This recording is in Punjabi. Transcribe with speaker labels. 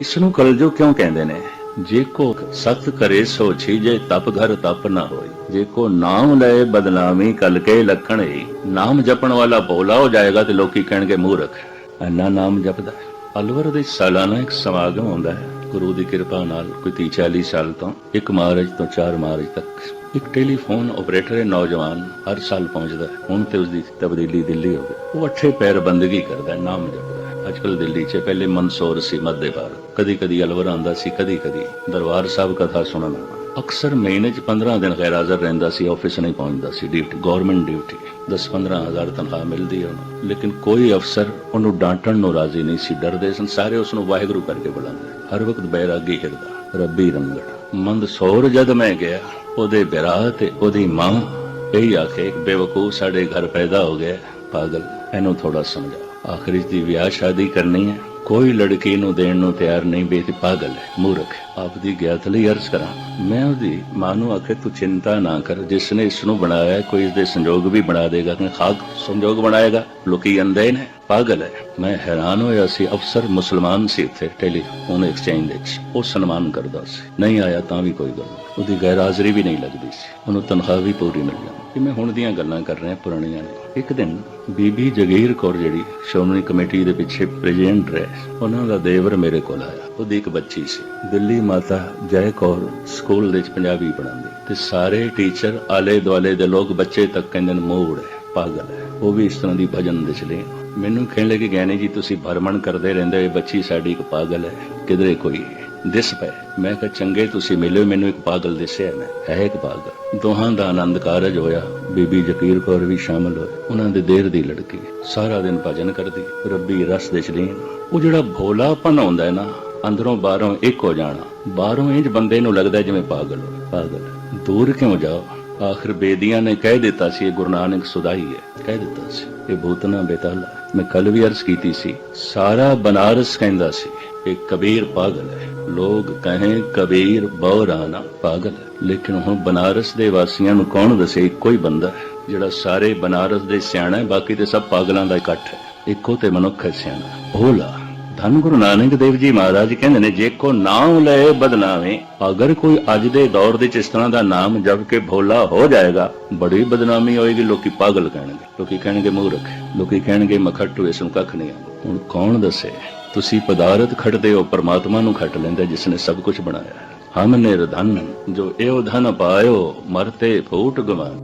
Speaker 1: ਇਸ ਨੂੰ ਕਲਜੋ ਕਿਉਂ ਕਹਿੰਦੇ ਨੇ? ਜੇ ਕੋ ਸਤ ਕਰੇ ਸੋ ਛੀਜੇ, ਤਪ ਘਰ ਤਪ ਨਾ ਹੋਈ ਜੇ ਕੋ ਨਾਮ ਲਏ ਬਦਨਾਮੀ, ਕਲ ਕੇ ਲਖਣ ਹੀ ਨਾਮ ਜਪਣ ਵਾਲਾ ਭੋਲਾ ਹੋ ਜਾਏਗਾ ਤੇ ਲੋਕੀ ਕਹਿਣਗੇ ਮੂਰਖ। ਇੰਨਾ ਨਾਮ ਜਪਦਾ ਅਲਵਰ ਦੇ ਸਾਲਾਨਾ ਇੱਕ ਸਮਾਗਮ ਹੁੰਦਾ ਹੈ। ਗੁਰੂ ਦੀ ਕਿਰਪਾ ਨਾਲ ਕੋਈ 30 40 ਸਾਲ ਤੋਂ ਇੱਕ ਮਾਰਚ ਤੋਂ ਚਾਰ ਮਾਰਚ ਤੱਕ। ਇੱਕ ਟੈਲੀਫੋਨ ਆਪਰੇਟਰ ਹੈ, ਨੌਜਵਾਨ, ਹਰ ਸਾਲ ਪਹੁੰਚਦਾ ਹੈ। ਹੁਣ ਤੇ ਉਸ ਦੀ ਤਬਦੀਲੀ ਦਿੱਲੀ ਹੋ ਗਈ। ਉਹ ਅੱਠੇ ਪੈਰ ਬੰਦਗੀ ਕਰਦਾ ਨਾਮ ਜਪਦਾ ਹੈ। ਅੱਜ ਕੱਲ ਦਿੱਲੀ 'ਚ ਪਹਿਲੇ ਮਨਸੋਰ ਸੀ ਮੱਦੇ ਭਾਰਤ। ਕਦੀ ਕਦੀ ਅਲਵਰ ਆਂਦਾ ਸੀ ਕਦੀ ਕਦੀ ਦਰਬਾਰ ਸਾਹਿਬ ਕਥਾ ਸੁਣਨ ਅਕਸਰ ਮਹੀਨੇ 'ਚ 15 ਦਿਨ ਗੈਰ ਹਾਜ਼ਰ ਰਹਿੰਦਾ ਸੀ, ਆਫਿਸ ਨਹੀਂ ਪਹੁੰਚਦਾ ਸੀ, ਡਿਊਟੀ ਗਵਰਨਮੈਂਟ ਡਿਊਟੀ। 10-15 ਤਨਖਾਹ ਮਿਲਦੀ ਉਹਨੂੰ। ਲੇਕਿਨ ਕੋਈ ਅਫਸਰ ਉਹਨੂੰ ਡਾਂਟਣ ਨੂੰ ਰਾਜ਼ੀ ਨਹੀਂ ਸੀ, ਡਰਦੇ ਸਨ, ਸਾਰੇ ਉਸ ਨੂੰ ਵਾਹਿਗੁਰੂ ਕਰਕੇ ਬੁਲਾਉਂਦੇ ਹਰ ਵਕਤ ਬੈਰਾਗੀ ਹਿਰਦਾ, ਰੱਬੀ ਰੰਗੜ ਮੰਦ ਸੌਰ ਜਦ ਮੈਂ ਗਿਆ, ਉਹਦੇ ਬਿਰਾ ਤੇ ਉਹਦੀ ਮਾਂ ਇਹੀ ਆਖੇ ਕਿ ਬੇਵਕੂਫ ਸਾਡੇ ਘਰ ਪੈਦਾ ਹੋ ਗਿਆ, ਪਾਗਲ, ਇਹਨੂੰ ਥੋੜਾ ਸਮਝਾ। ਆਖਰੀ ਦੀ ਵਿਆਹ ਸ਼ਾਦੀ ਕਰਨੀ ਹੈ। ਕੋਈ ਲੜਕੀ ਨੂੰ ਦੇਣ ਨੂੰ ਤਿਆਰ ਨਹੀਂ ਬੇਤੀ ਪਾਗਲ ਹੈ, ਮੂਰਖ ਆਪ ਦੀ ਗਿਆਤ ਲਈ ਅਰਜ਼ ਕਰਾਂ। ਮੈਂ ਉਹਦੀ ਮਾਂ ਨੂੰ ਆਖੇ, ਤੂੰ ਚਿੰਤਾ ਨਾ ਕਰ। ਜਿਸ ਨੇ ਇਸ ਨੂੰ ਬਣਾਇਆ, ਕੋਈ ਇਸ ਦੇ ਸੰਜੋਗ ਵੀ ਬਣਾ ਦੇਗਾ। ਕਿ ਖਾਕ, ਸੰਜੋਗ ਬਣਾਏਗਾ। ਲੋਕੀ ਅੰਦੇ ਨੇ। ਪਾਗਲ ਹੈ। ਮੈਂ ਹੈਰਾਨ ਹੋਇਆ ਸੀ। ਅਫਸਰ ਮੁਸਲਮਾਨ ਸੀ ਇੱਥੇ ਟੈਲੀਫੋਨ ਐਕਸਚੇਂਜ ਵਿੱਚ। ਉਹ ਸਨਮਾਨ ਕਰਦਾ ਸੀ। ਨਹੀਂ ਆਇਆ ਤਾਂ ਵੀ ਕੋਈ ਗੱਲ ਨਹੀਂ। ਉਹਦੀ ਗੈਰ ਹਾਜ਼ਰੀ ਵੀ ਨਹੀਂ ਲੱਗਦੀ ਸੀ। ਉਹਨੂੰ ਤਨਖਾਹ ਵੀ ਪੂਰੀ ਮਿਲ ਜਾਂਦੀ। ਕਿ ਮੈਂ ਹੁਣ ਦੀਆਂ ਗੱਲਾਂ ਕਰ ਰਿਹਾ, ਪੁਰਾਣੀਆਂ ਨੇ ਇੱਕ ਦਿਨ ਬੀਬੀ ਜਗੀਰ ਕੌਰ ਜਿਹੜੀ ਸ਼੍ਰੋਮਣੀ ਕਮੇਟੀ ਦੇ ਪਿੱਛੇ ਪ੍ਰੈਜ਼ੀਡੈਂਟ ਰਹੇ ਉਹਨਾਂ ਦਾ ਦੇਵਰ ਮੇਰੇ ਕੋਲ ਆਇਆ। ਉਹਦੀ ਇੱਕ ਬੱਚੀ ਸੀ। ਦਿੱਲੀ ਮਾਤਾ ਜੈ ਕੌਰ ਸਕੂਲ ਵਿੱਚ ਪੰਜਾਬੀ ਪੜ੍ਹਾਉਂਦੀ। ਤੇ ਸਾਰੇ ਟੀਚਰ ਆਲੇ ਦੁਆਲੇ ਦੇ ਲੋਕ ਬੱਚੇ ਤੱਕ ਕਹਿੰਦੇ ਨੇ, ਮੋੜ ਹੈ, ਪਾਗਲ ਹੈ। ਉਹ ਵੀ ਇਸ ਤਰ੍ਹਾਂ ਦੀ ਭਜਨ ਦੇ ਚਲੇ ਮੈਨੂੰ ਕਹਿਣ ਲੱਗੇ ਗਿਆਨੀ ਜੀ, ਤੁਸੀਂ ਭਰਮਣ ਕਰਦੇ ਰਹਿੰਦੇ ਹੋ ਬੱਚੀ ਸਾਡੀ ਇੱਕ ਪਾਗਲ ਹੈ, ਕਿਧਰੇ ਕੋਈ ਦਿਸ ਪਏ। ਮੈਂ ਕਿਹਾ, ਚੰਗੇ ਤੁਸੀਂ ਮਿਲੇ ਮੈਨੂੰ ਇੱਕ ਪਾਗਲ ਦਿਸਿਆ ਮੈਂ, ਹੈ ਇੱਕ ਪਾਗਲ। ਦੋਹਾਂ ਦਾ ਆਨੰਦ ਕਾਰਜ ਹੋਇਆ, ਬੀਬੀ ਜਕੀਰ ਕੌਰ ਵੀ ਸ਼ਾਮਲ ਹੋਏ, ਉਹਨਾਂ ਦੇ ਦੇਰ ਦੀ ਲੜਕੀ, ਸਾਰਾ ਦਿਨ ਭਜਨ ਕਰਦੀ, ਰੱਬੀ ਰਸ ਦੇ ਚਲੀਨ ਉਹ ਜਿਹੜਾ ਭੋਲਾਪਨ ਹੁੰਦਾ ਹੈ ਨਾ, ਅੰਦਰੋਂ ਬਾਹਰੋਂ ਇੱਕ ਹੋ ਜਾਣਾ, ਬਾਹਰੋਂ ਇੰਜ ਬੰਦੇ ਨੂੰ ਲੱਗਦਾ ਜਿਵੇਂ ਪਾਗਲ ਹੋ, ਪਾਗਲ। ਦੂਰ ਕਿਉਂ ਜਾਓ? ਆਖਰ ਬੇਦੀਆਂ ਨੇ ਕਹਿ ਦਿੱਤਾ ਸੀ, ਇਹ ਗੁਰੂ ਨਾਨਕ ਸੁਦਾਈ ਹੈ। ਕਹਿ ਦਿੱਤਾ ਸੀ। ਇਹ ਭੂਤਨਾ ਬੇਤਾਲਾ। ਮੈਂ ਕੱਲ ਵੀ ਅਰਜ਼ ਕੀਤੀ ਸੀ, ਸਾਰਾ ਬਨਾਰਸ ਕਹਿੰਦਾ ਸੀ, ਇਹ ਕਬੀਰ ਪਾਗਲ ਹੈ। ਲੋਕ ਕਹੇ, ਕਬੀਰ ਬੌਰਾਨਾ ਪਾਗਲ ਹੈ। ਲੇਕਿਨ ਹੁਣ ਬਨਾਰਸ ਦੇ ਵਾਸੀਆਂ ਨੂੰ ਕੌਣ ਦੱਸੇ, ਇੱਕੋ ਹੀ ਬੰਦਾ ਹੈ, ਜਿਹੜਾ ਸਾਰੇ ਬਨਾਰਸ ਦੇ ਸਿਆਣਾ ਹੈ, ਬਾਕੀ ਤੇ ਸਭ ਪਾਗਲਾਂ ਦਾ ਇਕੱਠ ਹੈ। ਇੱਕੋ ਤੇ ਮਨੁੱਖ ਹੈ ਸਿਆਣਾ। ਭੋਲਾ। ਧੰਨ ਗੁਰੂ ਨਾਨਕ ਦੇਵ ਜੀ ਮਹਾਰਾਜ ਕਹਿੰਦੇ ਨੇ, ਜੇ ਕੋ ਨਾਮ ਲਏ ਬਦਨਾਮੇ ਅਗਰ ਕੋਈ ਅੱਜ ਦੇ ਦੌਰ ਦੇ ਇਸ ਤਰ੍ਹਾਂ ਦਾ ਨਾਮ ਜਪ ਕੇ ਭੋਲਾ ਹੋ ਜਾਏਗਾ, ਬੜੀ ਬਦਨਾਮੀ ਹੋਏਗੀ, ਲੋਕੀ ਪਾਗਲ ਕਹਿਣਗੇ। ਲੋਕੀ ਕਹਿਣਗੇ ਮੂਰਖ, ਲੋਕੀ ਕਹਿਣਗੇ ਮਖੱਟੂ ਇਸ ਨੂੰ ਕੱਖ ਨਹੀਂ ਆਉਂਦਾ। ਹੁਣ ਕੌਣ ਦੱਸੇ? ਤੁਸੀਂ ਪਦਾਰਥ ਖੜਦੇ ਹੋ, ਪਰਮਾਤਮਾ ਨੂੰ ਖੱਟ ਲੈਂਦਾ, ਜਿਸ ਨੇ ਸਭ ਕੁਝ ਬਣਾਇਆ। ਹੈ। ਹਮ ਨਿਰਧਨ, ਜੋ ਇਹੋ ਧਨ ਪਾਇਓ, ਮਰਤੇ ਫੂਟ ਗਵਾ